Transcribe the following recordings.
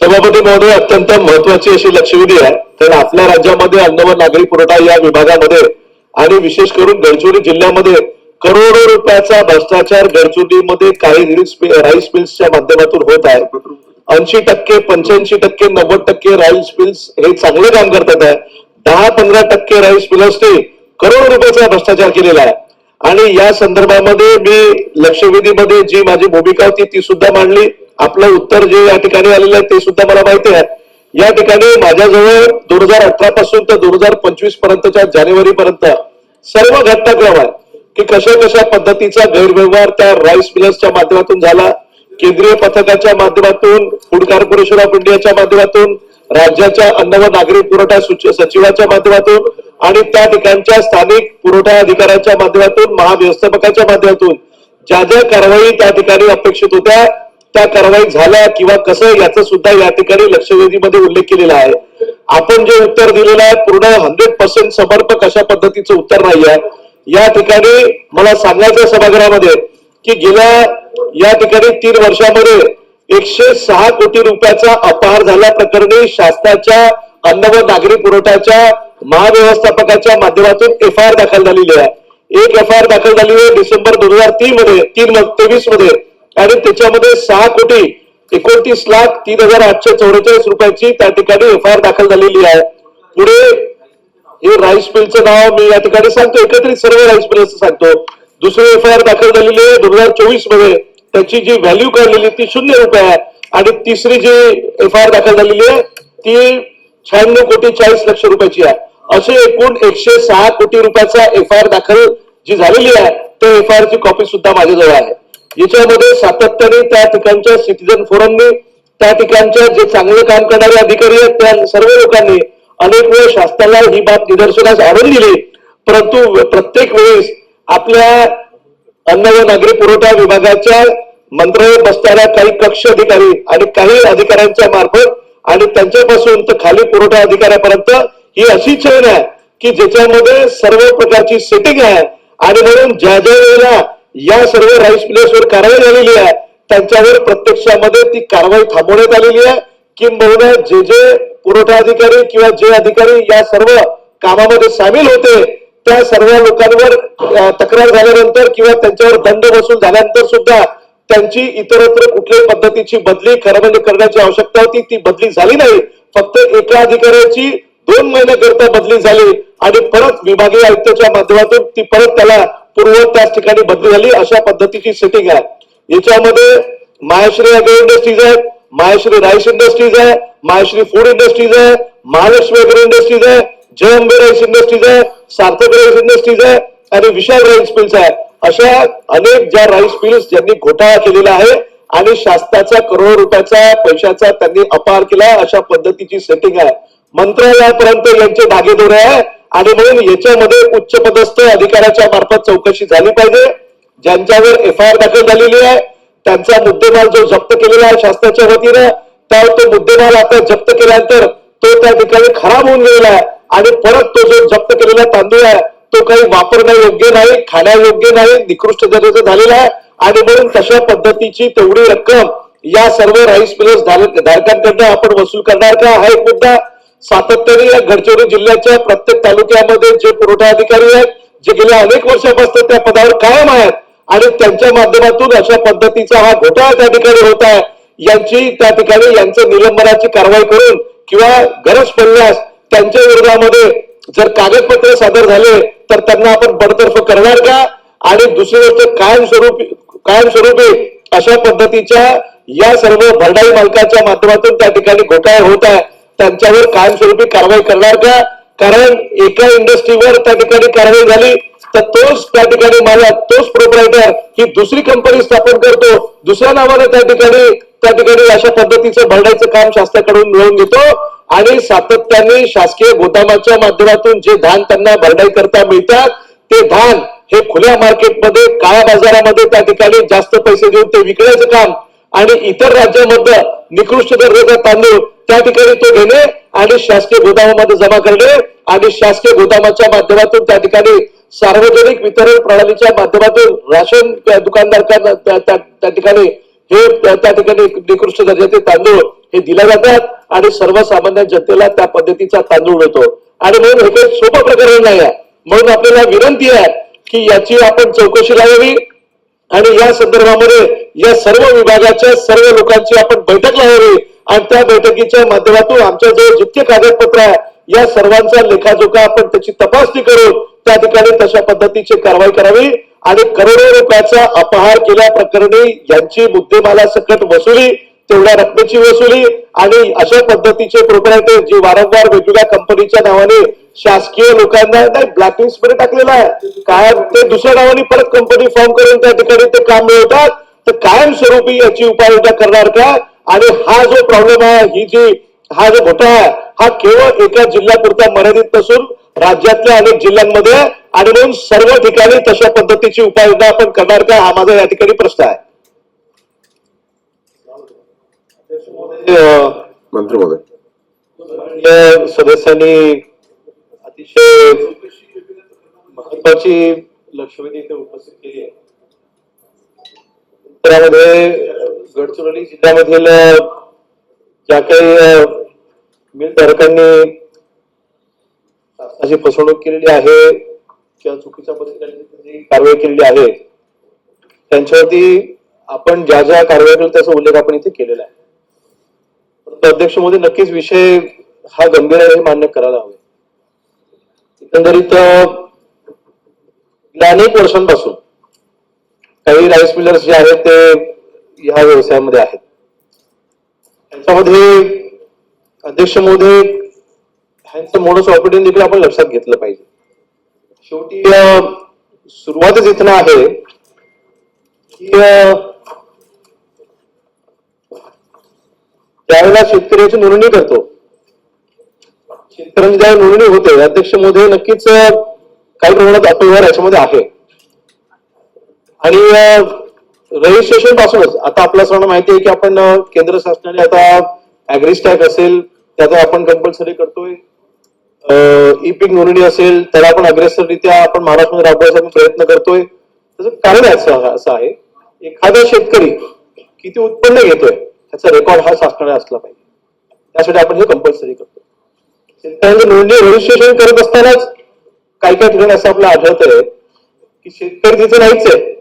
सभापती महोदय अत्यंत महत्वाची अशी लक्षवेधी आहे. तर आपल्या राज्यामध्ये अन्न व नागरी पुरवठा या विभागामध्ये आणि विशेष करून गडचिरोली जिल्ह्यामध्ये करोडो रुपयाचा भ्रष्टाचार गडचिरोलीमध्ये काही राईस मिल्सच्या माध्यमातून होत आहे. ऐंशी टक्के पंच्याऐंशी टक्के नव्वद टक्के राईस मिल्स हे चांगले काम करतात आहे. दहा पंधरा टक्के राईस मिलर्सने करोडो रुपयाचा भ्रष्टाचार केलेला आहे. आणि या संदर्भामध्ये मी लक्षवेधीमध्ये जी माझी भूमिका होती ती सुद्धा मांडली. आपलं उत्तर जे या ठिकाणी आलेलं आहे ते सुद्धा मला माहिती आहे. या ठिकाणी माझ्याजवळ दोन हजार अठरा पासून तर दोन हजार पंचवीस पर्यंतच्या जानेवारी पर्यंत सर्व घटनाक्रम आहे की कशा कशा पद्धतीचा गैरव्यवहार त्या राईस मिलर्सच्या माध्यमातून झाला केंद्रीय पथकाच्या माध्यमातून फूड कॉर्पोरेशन ऑफ इंडियाच्या माध्यमातून राज्याच्या अन्न व नागरी पुरवठा सचिवाच्या माध्यमातून आणि त्या ठिकाणच्या स्थानिक पुरवठा अधिकाऱ्याच्या माध्यमातून महाव्यवस्थापकाच्या माध्यमातून ज्या ज्या कारवाई त्या ठिकाणी अपेक्षित होत्या त्या कारवाई झाल्या किंवा कसं याचा सुद्धा या ठिकाणी लक्षवेधीमध्ये उल्लेख केलेला आहे. आपण जे उत्तर दिलेलं आहे पूर्ण हंड्रेड पर्सेंट समर्पक अशा पद्धतीचं उत्तर नाही आहे. या ठिकाणी मला सांगायचं सभागृहामध्ये की गेल्या या ठिकाणी तीन वर्षामध्ये एकशे सहा कोटी रुपयाचा अपहार झाल्या प्रकरणी शासनाच्या अन्न व नागरी पुरवठ्याच्या महाव्यवस्थापकाच्या माध्यमातून एफ आय आर दाखल झालेली आहे. एक एफ आय आर दाखल झाली आहे डिसेंबर दोन हजार तीन मध्ये तीन तेवीसमध्ये. आणि त्याच्यामध्ये सहा कोटी एकोणतीस लाख तीन हजार आठशे चौवेचाळीस रुपयाची त्या ठिकाणी एफ आय आर दाखल झालेली आहे. पुढे हे राईस मिलचं नाव मी या ठिकाणी सांगतो एकत्रित सर्व राईस मिलचं सांगतो. दुसरी एफ आय आर दाखल झालेली आहे दोन हजार चोवीसमध्ये त्याची जी व्हॅल्यू काढलेली ती शून्य रुपये आहे. आणि तिसरी जी एफ आय आर दाखल झालेली आहे ती शहाण्णव कोटी चाळीस लक्ष रुपयाची आहे. असे एकूण एकशे सहा कोटी रुपयाचा एफ आय आर दाखल जी झालेली आहे त्या एफ आय आर ची कॉपी सुद्धा माझ्याजवळ आहे. याच्यामध्ये सातत्याने त्या ठिकाणच्या सिटीजन फोरमने त्या ठिकाणच्या जे चांगले काम करणारे अधिकारी आहेत त्या सर्व लोकांनी अनेक वेळ शासनाला ही बाब निदर्शनास आणून दिली. परंतु प्रत्येक वेळेस आपल्या अन्न व नागरी पुरवठा विभागाच्या मंत्रालयात बसणाऱ्या काही कक्ष अधिकारी आणि काही अधिकाऱ्यांच्या मार्फत आणि त्यांच्यापासून तर खाली पुरवठा अधिकाऱ्यापर्यंत ही अशी चैन आहे की ज्याच्यामध्ये सर्व प्रकारची सेटिंग आहे. आणि म्हणून ज्या ज्या वेळेला या सर्व राईस प्लेसवर कारवाई झालेली आहे. त्यांच्यावर प्रत्यक्षामध्ये ती कारवाई थांबवण्यात आलेली आहे. किंबहुना जे जे पुरवठा अधिकारी किंवा जे अधिकारी या सर्व कामामध्ये सामील होते त्या सर्व लोकांवर तक्रार झाल्यानंतर किंवा त्यांच्यावर दंड वसूल झाल्यानंतर सुद्धा त्यांची इतरत्र कुठल्याही पद्धतीची बदली खरं म्हणजे करण्याची आवश्यकता होती. ती बदली झाली नाही. फक्त एका अधिकाऱ्याची दोन महिन्याकरता बदली झाली आणि परत विभागीय आयुक्ताच्या माध्यमातून ती परत त्याला पूर्व त्याच ठिकाणी बदली झाली अशा पद्धतीची सेटिंग आहे. याच्यामध्ये मायाश्री अग्रो इंडस्ट्रीज आहेत मायाश्री राईस इंडस्ट्रीज आहे मायाश्री फूड इंडस्ट्रीज आहे महालक्ष्मी अग्रो इंडस्ट्रीज आहे जयंबे राईस इंडस्ट्रीज आहे सार्थक राईस इंडस्ट्रीज आहे आणि विशाल राईस मिल्स आहे. अशा अनेक ज्या राईस मिल्स ज्यांनी घोटाळा केलेला आहे आणि शासनाचा करोड रुपयाचा पैशाचा त्यांनी अपहार केला अशा पद्धतीची सेटिंग आहे. मंत्रालयापर्यंत यांचे धागेदोरे आहे. आणि म्हणून याच्यामध्ये उच्च पदस्थ अधिकाऱ्याच्या मार्फत चौकशी झाली पाहिजे. ज्यांच्यावर एफ आय आर दाखल झालेली आहे त्यांचा मुद्देमाल जो जप्त केलेला आहे शासनाच्या वतीनं त्या तो मुद्देमाल आता जप्त केल्यानंतर तो त्या ठिकाणी खराब होऊन गेलेला आहे. आणि परत तो जो जप्त केलेला तांदूळ आहे तो काही वापरण्यायोग्य नाही खाण्यायोग्य नाही निकृष्ट दर्जाचा झालेला आहे. आणि म्हणून तशा पद्धतीची तेवढी रक्कम या सर्व राईस मिलर्स धारकांकडनं आपण वसूल करणार का? हा एक मुद्दा. सातत्याने या गडचिरोली जिल्ह्याच्या प्रत्येक तालुक्यामध्ये जे पुरवठा अधिकारी आहेत जे गेल्या अनेक वर्षापासून त्या पदावर कायम आहेत आणि त्यांच्या माध्यमातून अशा पद्धतीचा हा घोटाळा त्या ठिकाणी होत आहे. यांची त्या ठिकाणी यांचं निलंबनाची कारवाई करून किंवा गरज पडल्यास त्यांच्या विरोधामध्ये जर कागदपत्र सादर झाले तर त्यांना आपण बडतर्फ करणार का? आणि दुसरी गोष्ट कायमस्वरूपी कायमस्वरूपी अशा पद्धतीच्या या सर्व भरडाई मालकाच्या माध्यमातून त्या ठिकाणी घोटाळे होत आहे. त्यांच्यावर कायमस्वरूपी कारवाई करणार का? कारण एका इंडस्ट्रीवर त्या ठिकाणी कारवाई झाली तर तोच त्या ठिकाणी मालक तोच प्रोपरायटर ही दुसरी कंपनी स्थापन करतो. दुसऱ्या नावाने त्या ठिकाणी त्या ठिकाणी अशा पद्धतीचं भरडायचं काम शासनाकडून मिळवून घेतो. आणि सातत्याने शासकीय गोदामाच्या माध्यमातून जे धान त्यांना भरडाई करता मिळतात ते धान हे खुल्या मार्केटमध्ये काळ्या बाजारामध्ये त्या ठिकाणी जास्त पैसे देऊन ते विकण्याचं काम आणि इतर राज्यामधलं निकृष्ट दर्जाचा तांदूळ त्या ठिकाणी तो घेणे आणि शासकीय गोदामामध्ये जमा करणे आणि शासकीय गोदामाच्या माध्यमातून त्या ठिकाणी सार्वजनिक वितरण प्रणालीच्या माध्यमातून राशन दुकानदारांना त्या ठिकाणी हे त्या त्या ठिकाणी निकृष्ट दर्जाचे तांदूळ हे दिले जातात आणि सर्वसामान्य जनतेला त्या पद्धतीचा तांदूळ मिळतो. आणि म्हणून हे काही सोपं प्रकरण नाही आहे. म्हणून आपल्याला विनंती आहे की याची आपण चौकशी लावावी आणि या संदर्भामध्ये या सर्व विभागाच्या सर्व लोकांची आपण बैठक लावावी आणि त्या बैठकीच्या माध्यमातून आमच्याजवळ जितके कागदपत्र आहे या सर्वांचा लेखाजोखा आपण त्याची तपासणी करून त्या ठिकाणी तशा पद्धतीची कारवाई करावी आणि करोडो रुपयाचा अपहार केल्या प्रकरणी यांची मुद्देमाला सकट वसुली तेवढ्या रकमेची वसुली आणि अशा पद्धतीचे प्रोपरायटर जे वारंवार वेगवेगळ्या कंपनीच्या नावाने शासकीय लोकांना नाही ब्लॅकलिस्टमध्ये टाकलेलं आहे. काय ते दुसऱ्या नावाने परत कंपनी फॉर्म करून त्या ठिकाणी ते काम मिळवतात. तर कायमस्वरूपी याची उपाययोजना करणार का? आणि हा जो प्रॉब्लेम आहे ही जी हा जो घोटाळा आहे हा केवळ एका जिल्ह्यापुरता मर्यादित नसून राज्यातल्या अनेक जिल्ह्यांमध्ये. आणि म्हणून सर्व ठिकाणी तशा पद्धतीची उपाययोजना आपण करणार का? हा माझा या ठिकाणी प्रश्न आहे. मंत्री महोदय सदस्यांनी अतिशय महत्वाची लक्षवेधी इथे उपस्थित केली आहे. क्षेत्रामध्ये गडचिरोली जिल्ह्यामधील ज्या काही मिलधारकांनी शासनाची फसवणूक केलेली आहे किंवा चुकीच्या पद्धतीने कारवाई केलेली आहे त्यांच्यावरती आपण ज्या ज्या कारवाई केली त्याचा उल्लेख आपण इथे केलेला आहे. परंतु अध्यक्ष मोदी नक्कीच विषय हा गंभीर आहे हे मान्य करायला हवे. एकंदरीत गेल्या अनेक वर्षांपासून काही राईस मिलर्स जे आहेत ते ह्या व्यवसायामध्ये आहेत. त्याच्यामध्ये अध्यक्ष मोदी ह्यांचं मोडस ऑपरेटिंग देखील आपण लक्षात घेतलं पाहिजे. शेवटी सुरुवातच इथनं आहे की त्यावेळेला शेतकऱ्याची नोंदणी करतो शेतकऱ्यांची ज्यावेळी नोंदणी होते अध्यक्ष मोदी नक्कीच काही प्रमाणात अपव्यवहार याच्यामध्ये आहे. आणि रजिस्ट्रेशन पासूनच. आता आपल्या सर्वांना माहिती आहे की आपण केंद्र शासनाने आता अॅग्रिस्टॅक असेल त्याचा आपण कंपल्सरी करतोय. ई पीक नोंदणी असेल त्याला आपण अग्रेसररित्या आपण महाराष्ट्रामध्ये राबवायचा प्रयत्न करतोय. त्याचं कारण असं आहे एखादा शेतकरी किती उत्पन्न घेतोय त्याचा रेकॉर्ड हा शासनाने असला पाहिजे. त्यासाठी आपण हे कंपल्सरी करतो शेतकऱ्यांची नोंदणी रजिस्ट्रेशन करत असतानाच काही काही ठिकाणी असं आपल्याला आहे की शेतकरी तिथे नाहीच आहे.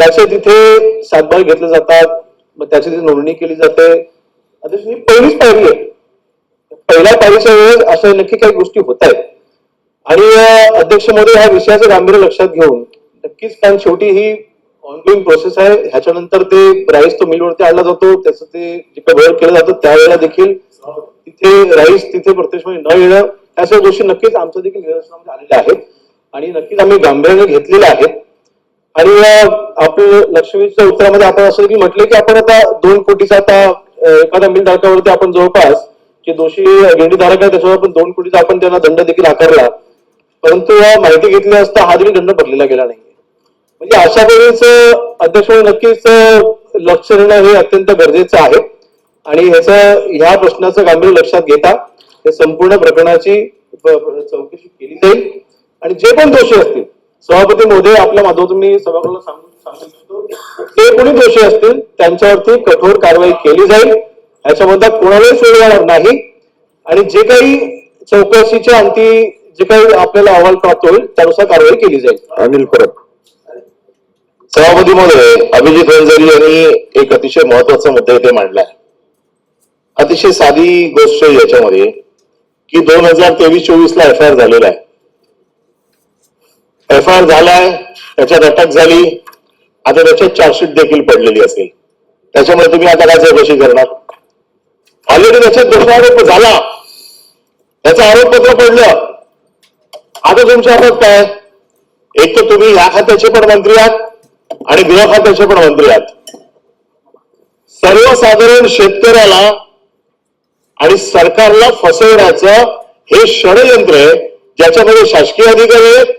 त्याचे तिथे सातबार घेतले जातात मग त्याची तिथे नोंदणी केली जाते. आता ही पहिलीच पायरी आहे. पहिल्या पायरीच्या वेळेस अशा नक्की काही गोष्टी होत आहेत. आणि अध्यक्षमध्ये अध्यक्ष मोदी ह्या विषयाचं गांभीर्य लक्षात घेऊन नक्कीच कारण शेवटी ही ऑनगोईंग प्रोसेस आहे. ह्याच्यानंतर ते राईस तो मिलवरती आणला जातो. त्याचं ते जे भर केलं जातं त्यावेळेला देखील तिथे राईस तिथे प्रत्यक्षपणे न येणं ह्या सगळ्या गोष्टी नक्कीच आमच्या देखील निदर्शनामध्ये आलेल्या आहेत. आणि नक्कीच आम्ही गांभीर्याने घेतलेल्या आहेत. आणि आपलं लक्ष्मीच्या उत्तरामध्ये आपण असं की म्हटलं की आपण आता दोन कोटीचा आता एखाद्या मिल धारकावरती आपण जवळपास जे दोषी गेंडीधारक आहे त्याच्यावर आपण दोन कोटीचा आपण त्यांना दंड देखील आकारला. परंतु माहिती घेतली असता हा देखील दंड भरलेला गेला नाही म्हणजे अशा वेळेस अध्यक्ष नक्कीच लक्ष देणं हे अत्यंत गरजेचं आहे. आणि ह्याचं ह्या प्रश्नाचं गांभीर्य लक्षात घेता हे संपूर्ण प्रकरणाची चौकशी केली जाईल. आणि जे पण दोषी असतील सभापती मोदी आपल्या माध्यमातून मी सभागृहाला सांगू इच्छितो जे कोणी दोषी असतील त्यांच्यावरती कठोर कारवाई केली जाईल. ह्याच्यामध्ये कोणालाही सोडवणार नाही. आणि जे काही चौकशीच्या अंती जे काही आपल्याला अहवाल प्राप्त होईल त्यानुसार कारवाई केली जाईल. अनिल परब. सभापती महोदय अभिजित वंजारी यांनी एक अतिशय महत्त्वाचा मुद्दा इथे मांडलाय अतिशय साधी गोष्ट आहे याच्यामध्ये की दोन हजार तेवीस चोवीस ला एफ आय आर झालेला आहे. एफ आय आर झालाय त्याच्यात अटक झाली. आता त्याच्यात चार्जशीट देखील पडलेली असेल. त्याच्यामुळे तुम्ही आता काय चौकशी करणार? ऑलरेडी त्याच्यात दोषारोप झाला. त्याचं आरोपपत्र पडलं. आता तुमच्या हातात काय? एक तर तुम्ही ह्या खात्याचे पण मंत्री आहात आणि गृह खात्याचे पण मंत्री आहात. सर्वसाधारण शेतकऱ्याला आणि सरकारला फसवण्याचं हे षडयंत्र आहे ज्याच्यामध्ये शासकीय अधिकारी आहेत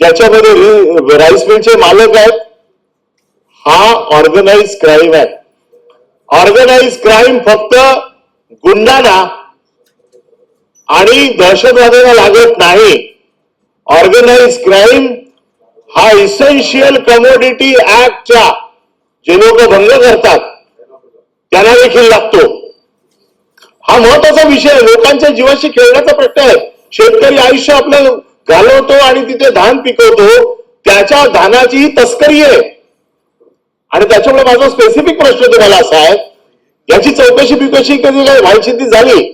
ज्याच्यामध्ये राईस मिलचे मालक आहेत हा ऑर्गनाइज क्राईम आहे. ऑर्गनाइज क्राईम फक्त गुंडांना आणि दहशतवाद्यांना लागत नाही. ऑर्गनाइज क्राईम हा इसेन्शियल कमोडिटी ऍक्टच्या जे लोक भंग करतात त्यांना देखील लागतो. हा महत्त्वाचा विषय लोकांच्या जीवाशी खेळण्याचा प्रश्न आहे. शेतकरी आयुष्य आपलं घालवतो आणि तिथे धान पिकवतो त्याच्या धानाची ही तस्करी आहे. आणि त्याच्यामुळे माझा स्पेसिफिक प्रश्न तुम्हाला असा आहे याची चौकशी बिकशी कधी काय व्हायची ती झाली?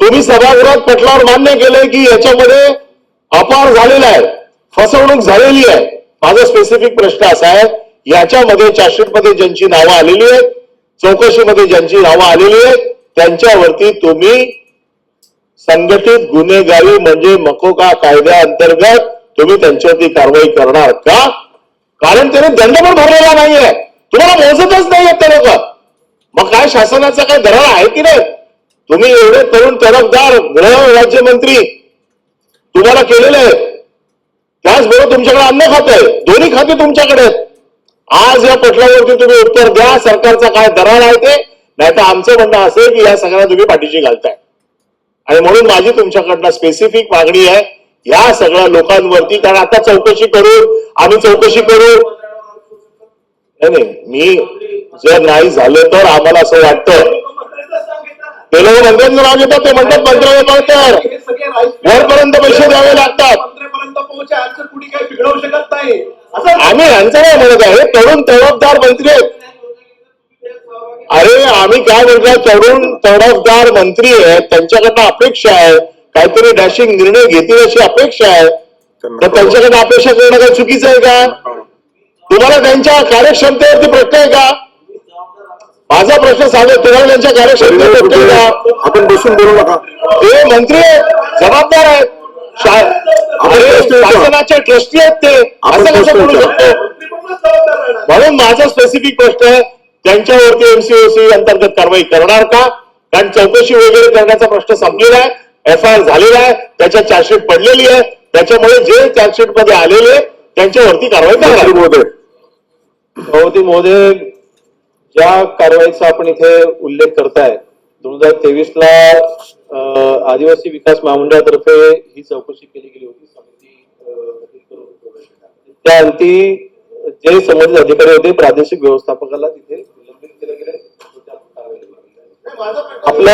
तुम्ही सभागृहात पटलावर मान्य केलंय की याच्यामध्ये अपार झालेला आहे फसवणूक झालेली आहे. माझा स्पेसिफिक प्रश्न असा आहे याच्यामध्ये चार्जशीटमध्ये ज्यांची नावं आलेली आहेत चौकशीमध्ये ज्यांची नावं आलेली आहेत त्यांच्यावरती तुम्ही संघटित गुन्हेगारी म्हणजे मकोका कायद्याअंतर्गत तुम्ही त्यांच्यावरती कारवाई करणार का? कारण त्याने दंड पण भरलेला नाहीये. तुम्हाला मोजतच नाहीयेत ते लोक. मग काय शासनाचा काय धरण आहे की नाही? तुम्ही एवढे तरुण तडफदार गृह राज्यमंत्री तुम्हाला केलेले आहेत. त्याचबरोबर तुमच्याकडे अन्न खात आहे दोन्ही खाते तुमच्याकडे आहेत. आज या पटलावरती तुम्ही उत्तर द्या. सरकारचा काय दरार आहे ते? नाही तर आमचं म्हणणं असेल की या सगळ्यांना तुम्ही पाठीशी घालताय. आणि म्हणून माझी तुमच्याकडनं स्पेसिफिक मागणी आहे या सगळ्या लोकांवरती कारण आता चौकशी करू आम्ही चौकशी करू. नाही नाही मी जर नाही झालं तर आम्हाला असं वाटतं. ते लोक मंत्र्यांचं नाव घेतात ते म्हणतात मंत्रालय तर वरपर्यंत पैसे द्यावे लागतात. नाही. आम्ही यांचं काय म्हणत आहे. तरुण तडफदार मंत्री आहेत. अरे आम्ही काय म्हणतो तरुण तडफदार मंत्री आहेत त्यांच्याकडनं अपेक्षा आहे. काहीतरी डॅशिंग निर्णय घेतील अशी अपेक्षा आहे. तर त्यांच्याकडनं अपेक्षा करणं काय चुकीचं आहे का? तुम्हाला त्यांच्या कार्यक्षमतेवरती प्रश्न आहे का? माझा प्रश्न सांगा तुम्हाला त्यांच्या कार्यक्षमतेवर प्रश्न आहे का? आपण बसून बोलू नका. ते मंत्री जबाबदार आहेत. शा- अरे, शासनाचे ट्रस्टी आहेत ते. असं कसं बोलू शकतो? म्हणून माझा स्पेसिफिक प्रश्न आहे त्यांच्यावरती एमसीओसी अंतर्गत कारवाई करणार का? कारण चौकशी वगैरे करण्याचा प्रश्न संपलेला आहे. एफ आय आर झालेला आहे. त्याच्या चार्जशीट पडलेली आहे. त्याच्यामुळे जे चार्जशीटमध्ये आलेले आहे, त्यांच्यावरती कारवाई करणार महोदय सभापती महोदय ज्या कारवाईचा आपण इथे उल्लेख करताय दोन हजार तेवीस ला आदिवासी विकास महामंडळातर्फे ही चौकशी केली गेली होती. समिती. त्या अंती जे संबंधित अधिकारी होते प्रादेशिक व्यवस्थापकाला तिथे आपला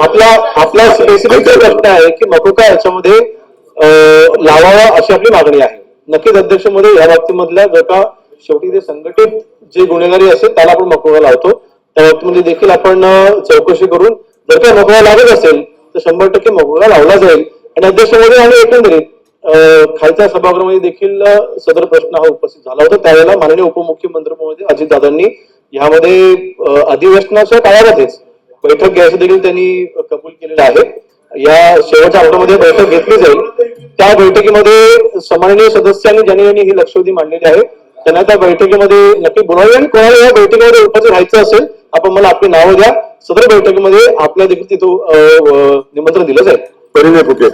आपला आपला स्पेसिफिक प्रश्न आहे की मकोका याच्यामध्ये लावावा अशी आपली मागणी आहे. नक्कीच अध्यक्षमध्ये या बाबतीमधल्या जर का शेवटी ते संघटित जे गुन्हेगारी असेल त्याला आपण मकोका लावतो. त्या बाबतीमध्ये देखील आपण चौकशी करून जर का मकोका लागत असेल तर शंभर टक्के मकोका लावला जाईल. आणि अध्यक्षमध्ये आणि एकंदरीत खालच्या सभागृहामध्ये देखील सदर प्रश्न हा उपस्थित झाला होता. त्यावेळेला माननीय उपमुख्यमंत्री महोदय अजितदादांनी यामध्ये अधिवेशनाच्या काळामध्येच बैठक घ्यायचं देखील त्यांनी कबूल केलेलं आहे. या शेवटच्या आठवड्यामध्ये बैठक घेतली जाईल. त्या बैठकीमध्ये सन्माननीय सदस्यांनी ज्यांनी यांनी ही लक्षवेधी मांडलेली आहे. त्यांना त्या बैठकीमध्ये नक्की बोलावे आणि कोणाला या बैठकीमध्ये उपस्थित राहायचं असेल आपण मला आपली नावं द्या. सदर बैठकीमध्ये आपल्या देखील तिथं निमंत्रण दिलं जाईल. परिणय फुके.